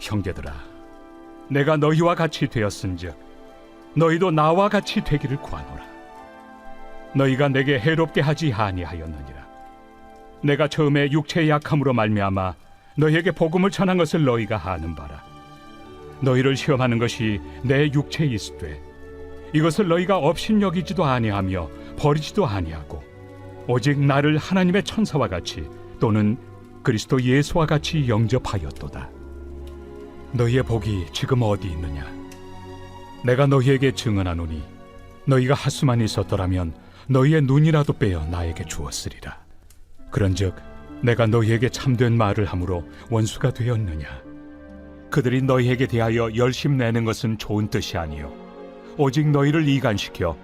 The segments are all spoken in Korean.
형제들아, 내가 너희와 같이 되었은즉 너희도 나와 같이 되기를 구하노라. 너희가 내게 해롭게 하지 아니하였느니라. 내가 처음에 육체의 약함으로 말미암아 너희에게 복음을 전한 것을 너희가 아는 바라. 너희를 시험하는 것이 내 육체에 있으되 이것을 너희가 업신 여기지도 아니하며 버리지도 아니하고 오직 나를 하나님의 천사와 같이 또는 그리스도 예수와 같이 영접하였도다. 너희의 복이 지금 어디 있느냐? 내가 너희에게 증언하노니 너희가 하수만 있었더라면 너희의 눈이라도 빼어 나에게 주었으리라. 그런즉 내가 너희에게 참된 말을 함으로 원수가 되었느냐? 그들이 너희에게 대하여 열심 내는 것은 좋은 뜻이 아니요 오직 너희를 이간시켜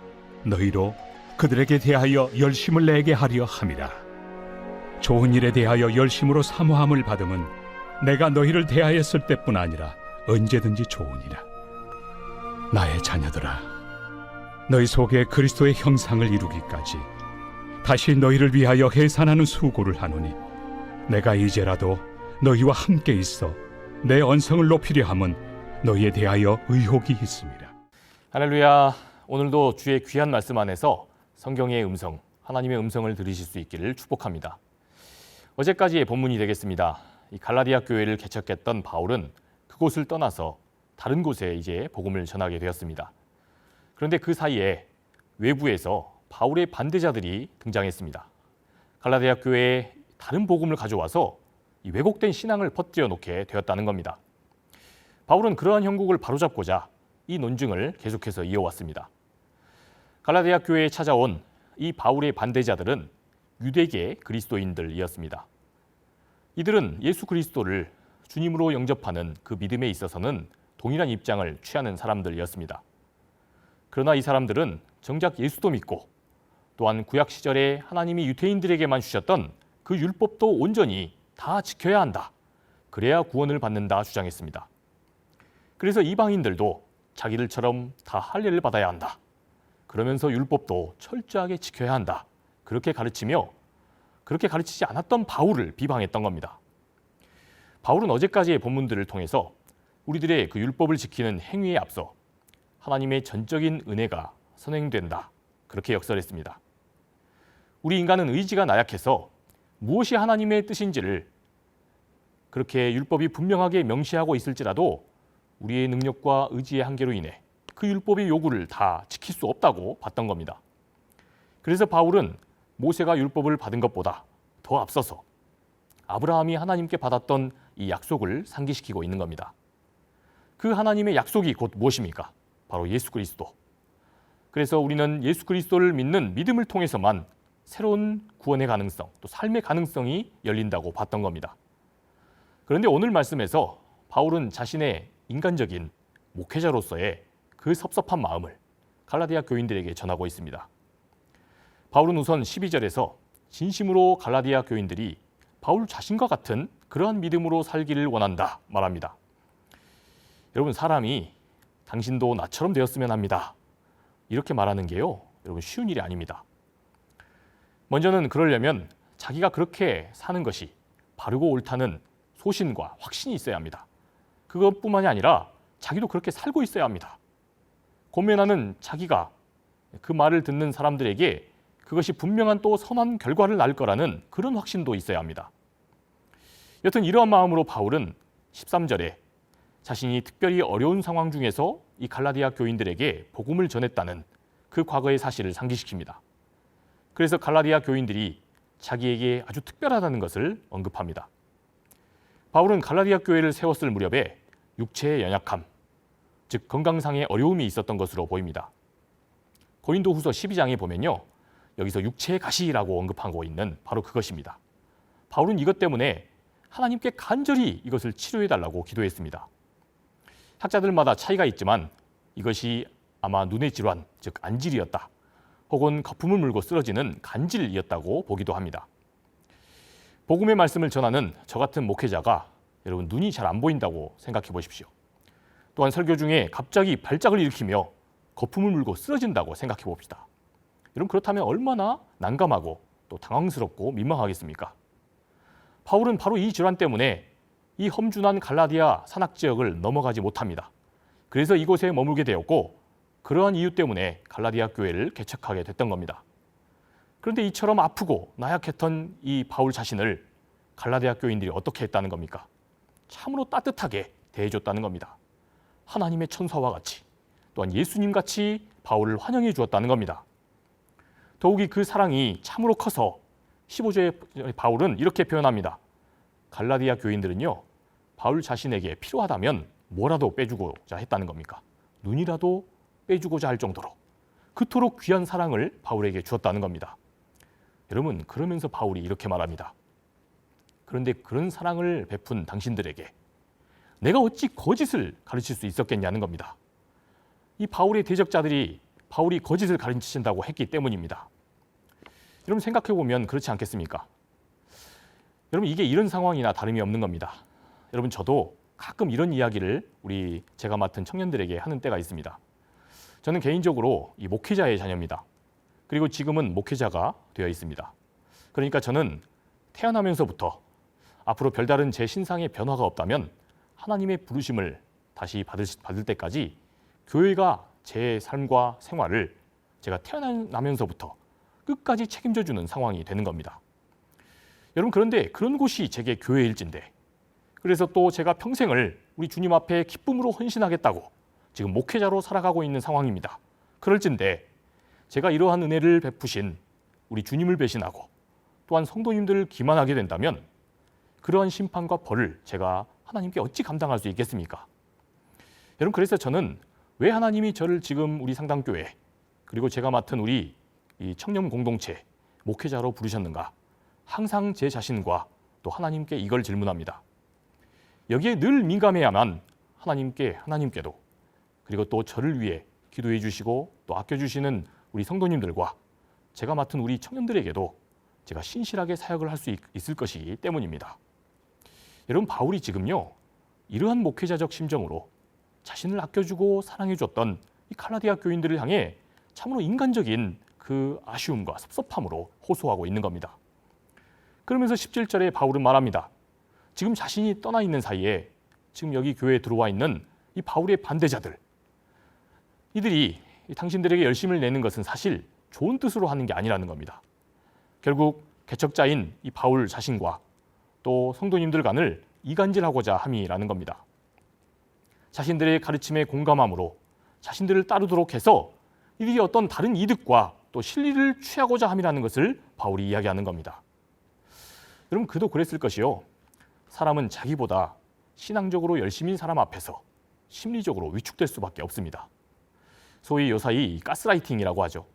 너희로 그들에게 대하여 열심을 내게 하려 함이라. 좋은 일에 대하여 열심으로 사모함을 받음은 내가 너희를 대하였을 때뿐 아니라 언제든지 좋으니라. 나의 자녀들아, 너희 속에 그리스도의 형상을 이루기까지 다시 너희를 위하여 해산하는 수고를 하노니 내가 이제라도 너희와 함께 있어 내 언성을 높이려 함은 너희에 대하여 의혹이 있습니다. 할렐루야. 오늘도 주의 귀한 말씀 안에서 성경의 음성, 하나님의 음성을 들으실 수 있기를 축복합니다. 어제까지의 본문이 되겠습니다. 이 갈라디아 교회를 개척했던 바울은 그곳을 떠나서 다른 곳에 이제 복음을 전하게 되었습니다. 그런데 그 사이에 외부에서 바울의 반대자들이 등장했습니다. 갈라디아 교회에 다른 복음을 가져와서 이 왜곡된 신앙을 퍼뜨려 놓게 되었다는 겁니다. 바울은 그러한 형국을 바로잡고자 이 논증을 계속해서 이어왔습니다. 갈라디아 교회에 찾아온 이 바울의 반대자들은 유대계 그리스도인들이었습니다. 이들은 예수 그리스도를 주님으로 영접하는 그 믿음에 있어서는 동일한 입장을 취하는 사람들이었습니다. 그러나 이 사람들은 정작 예수도 믿고 또한 구약 시절에 하나님이 유대인들에게만 주셨던 그 율법도 온전히 다 지켜야 한다. 그래야 구원을 받는다 주장했습니다. 그래서 이방인들도 자기들처럼 다 할례를 받아야 한다. 그러면서 율법도 철저하게 지켜야 한다. 그렇게 가르치며 그렇게 가르치지 않았던 바울을 비방했던 겁니다. 바울은 어제까지의 본문들을 통해서 우리들의 그 율법을 지키는 행위에 앞서 하나님의 전적인 은혜가 선행된다. 그렇게 역설했습니다. 우리 인간은 의지가 나약해서 무엇이 하나님의 뜻인지를 그렇게 율법이 분명하게 명시하고 있을지라도 우리의 능력과 의지의 한계로 인해 그 율법의 요구를 다 지킬 수 없다고 봤던 겁니다. 그래서 바울은 모세가 율법을 받은 것보다 더 앞서서 아브라함이 하나님께 받았던 이 약속을 상기시키고 있는 겁니다. 그 하나님의 약속이 곧 무엇입니까? 바로 예수 그리스도. 그래서 우리는 예수 그리스도를 믿는 믿음을 통해서만 새로운 구원의 가능성, 또 삶의 가능성이 열린다고 봤던 겁니다. 그런데 오늘 말씀에서 바울은 자신의 인간적인 목회자로서의 그 섭섭한 마음을 갈라디아 교인들에게 전하고 있습니다. 바울은 우선 12절에서 진심으로 갈라디아 교인들이 바울 자신과 같은 그러한 믿음으로 살기를 원한다 말합니다. 여러분 사람이 당신도 나처럼 되었으면 합니다. 이렇게 말하는 게요. 여러분 쉬운 일이 아닙니다. 먼저는 그러려면 자기가 그렇게 사는 것이 바르고 옳다는 소신과 확신이 있어야 합니다. 그것뿐만이 아니라 자기도 그렇게 살고 있어야 합니다. 고면하는 자기가 그 말을 듣는 사람들에게 그것이 분명한 또 선한 결과를 낳을 거라는 그런 확신도 있어야 합니다. 여튼 이러한 마음으로 바울은 13절에 자신이 특별히 어려운 상황 중에서 이 갈라디아 교인들에게 복음을 전했다는 그 과거의 사실을 상기시킵니다. 그래서 갈라디아 교인들이 자기에게 아주 특별하다는 것을 언급합니다. 바울은 갈라디아 교회를 세웠을 무렵에 육체의 연약함, 즉 건강상의 어려움이 있었던 것으로 보입니다. 고린도 후서 12장에 보면요. 여기서 육체의 가시라고 언급하고 있는 바로 그것입니다. 바울은 이것 때문에 하나님께 간절히 이것을 치료해 달라고 기도했습니다. 학자들마다 차이가 있지만 이것이 아마 눈의 질환, 즉 안질이었다. 혹은 거품을 물고 쓰러지는 간질이었다고 보기도 합니다. 복음의 말씀을 전하는 저 같은 목회자가 여러분 눈이 잘 안 보인다고 생각해 보십시오. 또한 설교 중에 갑자기 발작을 일으키며 거품을 물고 쓰러진다고 생각해 봅시다. 여러분 그렇다면 얼마나 난감하고 또 당황스럽고 민망하겠습니까? 바울은 바로 이 질환 때문에 이 험준한 갈라디아 산악 지역을 넘어가지 못합니다. 그래서 이곳에 머물게 되었고 그러한 이유 때문에 갈라디아 교회를 개척하게 됐던 겁니다. 그런데 이처럼 아프고 나약했던 이 바울 자신을 갈라디아 교인들이 어떻게 했다는 겁니까? 참으로 따뜻하게 대해줬다는 겁니다. 하나님의 천사와 같이 또한 예수님 같이 바울을 환영해 주었다는 겁니다. 더욱이 그 사랑이 참으로 커서 15절에 바울은 이렇게 표현합니다. 갈라디아 교인들은요, 바울 자신에게 필요하다면 뭐라도 빼주고자 했다는 겁니까? 눈이라도 빼주고자 할 정도로 그토록 귀한 사랑을 바울에게 주었다는 겁니다. 여러분, 그러면서 바울이 이렇게 말합니다. 그런데 그런 사랑을 베푼 당신들에게 내가 어찌 거짓을 가르칠 수 있었겠냐는 겁니다. 이 바울의 대적자들이 바울이 거짓을 가르친다고 했기 때문입니다. 여러분 생각해 보면 그렇지 않겠습니까? 여러분 이게 이런 상황이나 다름이 없는 겁니다. 여러분 저도 가끔 이런 이야기를 우리 제가 맡은 청년들에게 하는 때가 있습니다. 저는 개인적으로 이 목회자의 자녀입니다. 그리고 지금은 목회자가 되어 있습니다. 그러니까 저는 태어나면서부터 앞으로 별다른 제 신상의 변화가 없다면 하나님의 부르심을 다시 받을, 받을 때까지 교회가 제 삶과 생활을 제가 태어나면서부터 끝까지 책임져 주는 상황이 되는 겁니다. 여러분 그런데 그런 곳이 제게 교회일진데 그래서 또 제가 평생을 우리 주님 앞에 기쁨으로 헌신하겠다고 지금 목회자로 살아가고 있는 상황입니다. 그럴진데 제가 이러한 은혜를 베푸신 우리 주님을 배신하고 또한 성도님들을 기만하게 된다면 그러한 심판과 벌을 제가 하나님께 어찌 감당할 수 있겠습니까? 여러분 그래서 저는 왜 하나님이 저를 지금 우리 상당교회 그리고 제가 맡은 우리 이 청년 공동체 목회자로 부르셨는가? 항상 제 자신과 또 하나님께 이걸 질문합니다. 여기에 늘 민감해야만 하나님께 하나님께도 그리고 또 저를 위해 기도해 주시고 또 아껴 주시는 우리 성도님들과 제가 맡은 우리 청년들에게도 제가 신실하게 사역을 할 수 있을 것이기 때문입니다. 여러분 바울이 지금요 이러한 목회자적 심정으로 자신을 아껴주고 사랑해줬던 이 칼라디아 교인들을 향해 참으로 인간적인 그 아쉬움과 섭섭함으로 호소하고 있는 겁니다. 그러면서 17절에 바울은 말합니다. 지금 자신이 떠나 있는 사이에 지금 여기 교회에 들어와 있는 이 바울의 반대자들 이들이 당신들에게 열심을 내는 것은 사실 좋은 뜻으로 하는 게 아니라는 겁니다. 결국 개척자인 이 바울 자신과 또 성도님들 간을 이간질하고자 함이라는 겁니다. 자신들의 가르침에 공감함으로 자신들을 따르도록 해서 이들이 어떤 다른 이득과 또 실리를 취하고자 함이라는 것을 바울이 이야기하는 겁니다. 여러분 그도 그랬을 것이요. 사람은 자기보다 신앙적으로 열심인 사람 앞에서 심리적으로 위축될 수밖에 없습니다. 소위 요사이 가스라이팅이라고 하죠.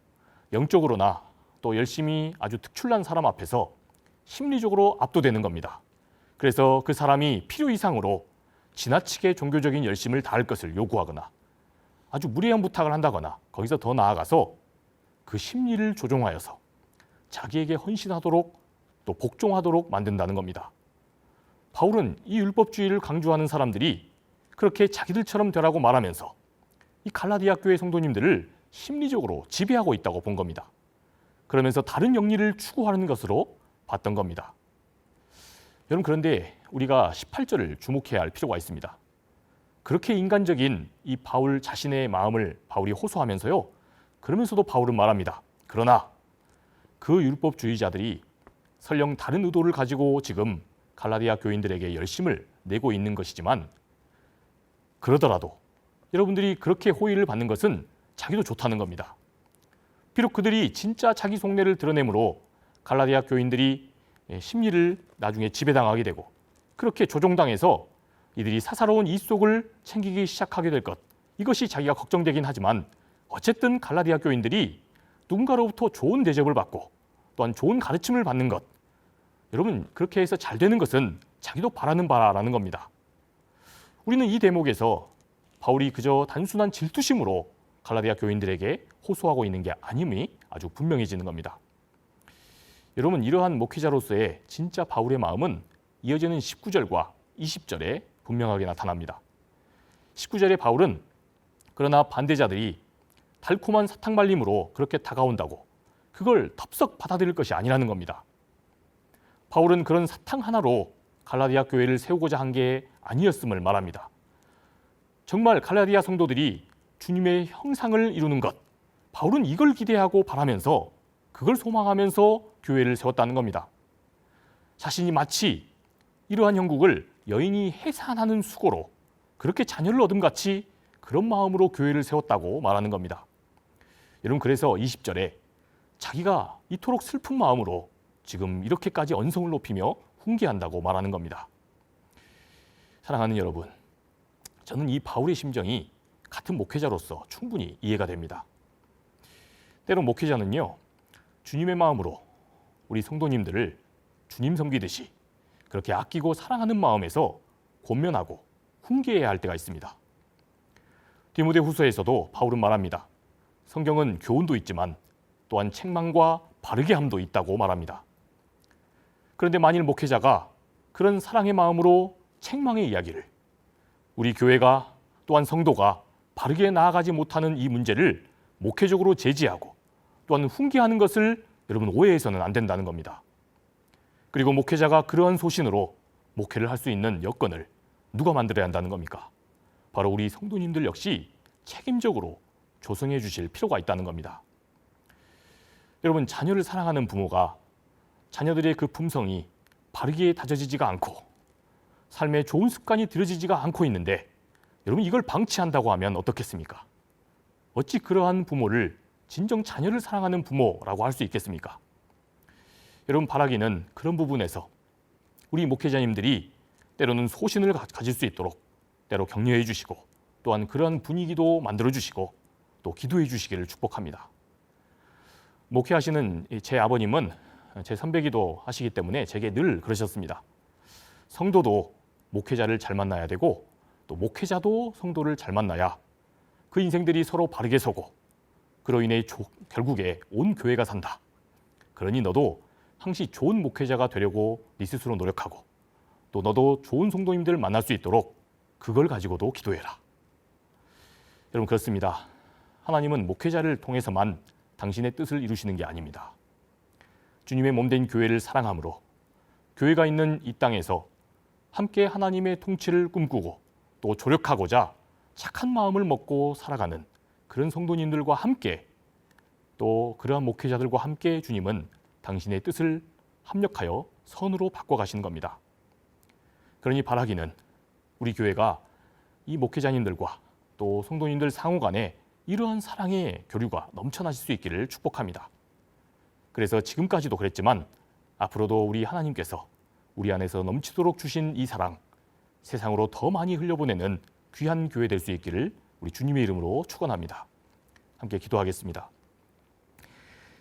영적으로나 또 열심히 아주 특출난 사람 앞에서 심리적으로 압도되는 겁니다. 그래서 그 사람이 필요 이상으로 지나치게 종교적인 열심을 다할 것을 요구하거나 아주 무리한 부탁을 한다거나 거기서 더 나아가서 그 심리를 조종하여서 자기에게 헌신하도록 또 복종하도록 만든다는 겁니다. 바울은 이 율법주의를 강조하는 사람들이 그렇게 자기들처럼 되라고 말하면서 이 갈라디아 교회 성도님들을 심리적으로 지배하고 있다고 본 겁니다. 그러면서 다른 영리를 추구하는 것으로 봤던 겁니다. 여러분 그런데 우리가 18절을 주목해야 할 필요가 있습니다. 그렇게 인간적인 이 바울 자신의 마음을 바울이 호소하면서요. 그러면서도 바울은 말합니다. 그러나 그 율법주의자들이 설령 다른 의도를 가지고 지금 갈라디아 교인들에게 열심을 내고 있는 것이지만 그러더라도 여러분들이 그렇게 호의를 받는 것은 자기도 좋다는 겁니다. 비록 그들이 진짜 자기 속내를 드러내므로 갈라디아 교인들이 심리를 나중에 지배당하게 되고 그렇게 조종당해서 이들이 사사로운 이 속을 챙기기 시작하게 될 것. 이것이 자기가 걱정되긴 하지만 어쨌든 갈라디아 교인들이 누군가로부터 좋은 대접을 받고 또한 좋은 가르침을 받는 것. 여러분 그렇게 해서 잘 되는 것은 자기도 바라는 바라는 겁니다. 우리는 이 대목에서 바울이 그저 단순한 질투심으로 갈라디아 교인들에게 호소하고 있는 게 아님이 아주 분명해지는 겁니다. 여러분 이러한 목회자로서의 진짜 바울의 마음은 이어지는 19절과 20절에 분명하게 나타납니다. 19절에 바울은 그러나 반대자들이 달콤한 사탕 말림으로 그렇게 다가온다고 그걸 덥석 받아들일 것이 아니라는 겁니다. 바울은 그런 사탕 하나로 갈라디아 교회를 세우고자 한 게 아니었음을 말합니다. 정말 갈라디아 성도들이 주님의 형상을 이루는 것, 바울은 이걸 기대하고 바라면서 그걸 소망하면서 교회를 세웠다는 겁니다. 자신이 마치 이러한 형국을 여인이 해산하는 수고로 그렇게 자녀를 얻음 같이 그런 마음으로 교회를 세웠다고 말하는 겁니다. 여러분 그래서 20절에 자기가 이토록 슬픈 마음으로 지금 이렇게까지 언성을 높이며 훈계한다고 말하는 겁니다. 사랑하는 여러분, 저는 이 바울의 심정이 같은 목회자로서 충분히 이해가 됩니다. 때로 목회자는요, 주님의 마음으로 우리 성도님들을 주님 섬기듯이 그렇게 아끼고 사랑하는 마음에서 권면하고 훈계해야 할 때가 있습니다. 디모데 후서에서도 바울은 말합니다. 성경은 교훈도 있지만 또한 책망과 바르게 함도 있다고 말합니다. 그런데 만일 목회자가 그런 사랑의 마음으로 책망의 이야기를 우리 교회가 또한 성도가 바르게 나아가지 못하는 이 문제를 목회적으로 제지하고 또한 훈계하는 것을 여러분 오해해서는 안 된다는 겁니다. 그리고 목회자가 그러한 소신으로 목회를 할 수 있는 여건을 누가 만들어야 한다는 겁니까? 바로 우리 성도님들 역시 책임적으로 조성해 주실 필요가 있다는 겁니다. 여러분 자녀를 사랑하는 부모가 자녀들의 그 품성이 바르게 다져지지가 않고 삶에 좋은 습관이 들여지지가 않고 있는데 여러분 이걸 방치한다고 하면 어떻겠습니까? 어찌 그러한 부모를 진정 자녀를 사랑하는 부모라고 할 수 있겠습니까? 여러분 바라기는 그런 부분에서 우리 목회자님들이 때로는 소신을 가- 가질 수 있도록 때로 격려해 주시고 또한 그러한 분위기도 만들어 주시고 또 기도해 주시기를 축복합니다. 목회하시는 이제 아버님은 제 선배기도 하시기 때문에 제게 늘 그러셨습니다. 성도도 목회자를 잘 만나야 되고 또 목회자도 성도를 잘 만나야 그 인생들이 서로 바르게 서고 그로 인해 조- 결국에 온 교회가 산다. 그러니 너도 항시 좋은 목회자가 되려고 네 스스로 노력하고 또 너도 좋은 성도님들을 만날 수 있도록 그걸 가지고도 기도해라. 여러분 그렇습니다. 하나님은 목회자를 통해서만 당신의 뜻을 이루시는 게 아닙니다. 주님의 몸된 교회를 사랑함으로 교회가 있는 이 땅에서 함께 하나님의 통치를 꿈꾸고 또 조력하고자 착한 마음을 먹고 살아가는 그런 성도님들과 함께 또 그러한 목회자들과 함께 주님은 당신의 뜻을 합력하여 선으로 바꿔 가시는 겁니다. 그러니 바라기는 우리 교회가 이 목회자님들과 또 성도님들 상호 간에 이러한 사랑의 교류가 넘쳐나실 수 있기를 축복합니다. 그래서 지금까지도 그랬지만 앞으로도 우리 하나님께서 우리 안에서 넘치도록 주신 이 사랑 세상으로 더 많이 흘려보내는 귀한 교회 될 수 있기를 우리 주님의 이름으로 축원합니다. 함께 기도하겠습니다.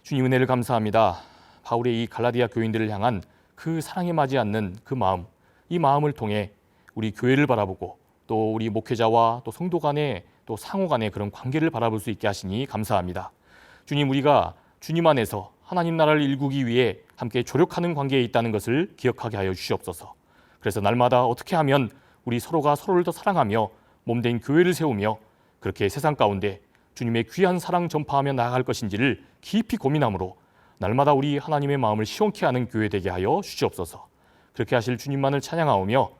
주님 은혜를 감사합니다. 바울의 이 갈라디아 교인들을 향한 그 사랑에 맞지 않는 그 마음, 이 마음을 통해 우리 교회를 바라보고 또 우리 목회자와 또 성도 간의 또 상호 간의 그런 관계를 바라볼 수 있게 하시니 감사합니다. 주님 우리가 주님 안에서 하나님 나라를 일구기 위해 함께 조력하는 관계에 있다는 것을 기억하게 하여 주시옵소서. 그래서 날마다 어떻게 하면 우리 서로가 서로를 더 사랑하며 몸된 교회를 세우며 그렇게 세상 가운데 주님의 귀한 사랑 전파하며 나아갈 것인지를 깊이 고민함으로 날마다 우리 하나님의 마음을 시원케 하는 교회 되게 하여 주시옵소서. 그렇게 하실 주님만을 찬양하오며